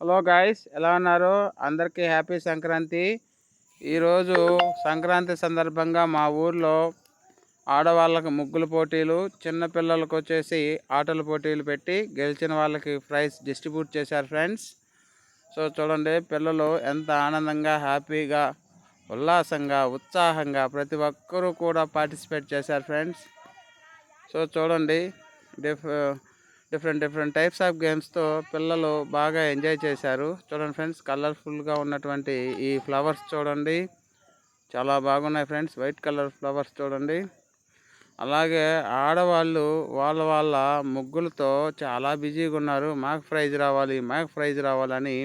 Hello guys ఎలా ఉన్నారు? అందరికీ హ్యాపీ సంక్రాంతి. ఈరోజు సంక్రాంతి సందర్భంగా మా ఊర్లో ఆడవాళ్ళకి ముగ్గుల పోటీలు చిన్నపిల్లలకు వచ్చేసి ఆటల పోటీలు పెట్టి గెలిచిన వాళ్ళకి ప్రైజ్ డిస్ట్రిబ్యూట్ చేశారు ఫ్రెండ్స్. సో చూడండి పిల్లలు ఎంత ఆనందంగా హ్యాపీగా ఉల్లాసంగా ఉత్సాహంగా ప్రతి ఒక్కరూ కూడా పార్టిసిపేట్ చేశారు ఫ్రెండ్స్. సో చూడండి diff different different types of గేమ్స్తో పిల్లలు బాగా ఎంజాయ్ చేశారు. చూడండి ఫ్రెండ్స్ కలర్ఫుల్గా ఉన్నటువంటి ఈ ఫ్లవర్స్ చూడండి. చాలా బాగున్నాయి ఫ్రెండ్స్ వైట్ కలర్ ఫ్లవర్స్ చూడండి. అలాగే ఆడవాళ్ళు వాళ్ళ వాళ్ళ ముగ్గులతో చాలా బిజీగా ఉన్నారు. మాకు ప్రైజ్ రావాలి మాకు ప్రైజ్ రావాలని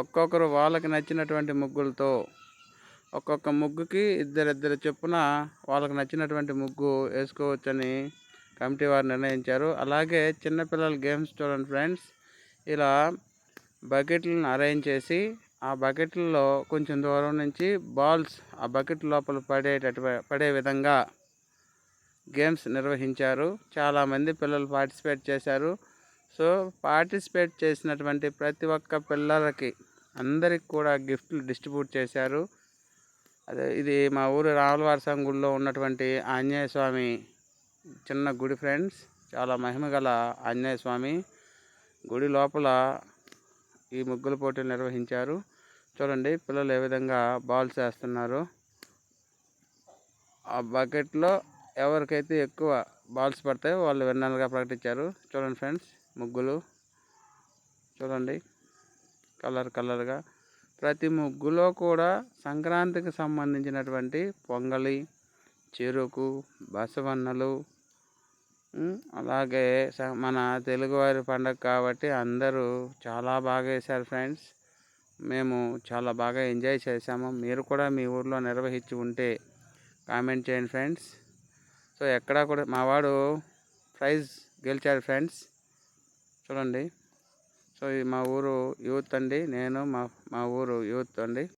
ఒక్కొక్కరు వాళ్ళకి నచ్చినటువంటి ముగ్గులతో ఒక్కొక్క ముగ్గుకి ఇద్దరిద్దరు చొప్పున వాళ్ళకి నచ్చినటువంటి ముగ్గు వేసుకోవచ్చని కమిటీ వారు నిర్ణయించారు. అలాగే చిన్నపిల్లల గేమ్స్ చూడండి ఫ్రెండ్స్. ఇలా బకెట్లను అరేంజ్ చేసి ఆ బకెట్లలో కొంచెం దూరం నుంచి బాల్స్ ఆ బకెట్ లోపల పడేటట్టు పడే విధంగా గేమ్స్ నిర్వహించారు. చాలామంది పిల్లలు పార్టిసిపేట్ చేశారు. సో పార్టిసిపేట్ చేసినటువంటి ప్రతి ఒక్క పిల్లలకి అందరికి కూడా గిఫ్ట్లు డిస్ట్రిబ్యూట్ చేశారు. అదే ఇది మా ఊరు రాములవారి గుడిలో ఉన్నటువంటి ఆంజనేయ స్వామి చిన్న గుడి ఫ్రెండ్స్ చాలా మహిమగల ఆంజనేయ స్వామి గుడి లోపల ఈ ముగ్గుల పోటీలు నిర్వహించారు. చూడండి పిల్లలు ఏ విధంగా బాల్స్ వేస్తున్నారు ఆ బకెట్లో ఎవరికైతే ఎక్కువ బాల్స్ పడతాయో వాళ్ళు విన్నర్గా ప్రకటించారు. చూడండి ఫ్రెండ్స్ ముగ్గులు. చూడండి కలర్ కలర్గా ప్రతి ముగ్గులో కూడా సంక్రాంతికి సంబంధించినటువంటి పొంగలి చెరుకు బసవన్నలు అలాగే మన తెలుగువారి పండగ కాబట్టి అందరూ చాలా బాగా వేశారు ఫ్రెండ్స్. మేము చాలా బాగా ఎంజాయ్ చేసాము మీరు కూడా మీ ఊర్లో నిర్వహించి ఉంటే కామెంట్ చేయండి ఫ్రెండ్స్. సో ఎక్కడా కూడా మావాడు ప్రైజ్ గెలిచాడు ఫ్రెండ్స్. చూడండి. సో ఇది మా ఊరు యూత్ అండి. నేను మా మా ఊరు యూత్ అండి.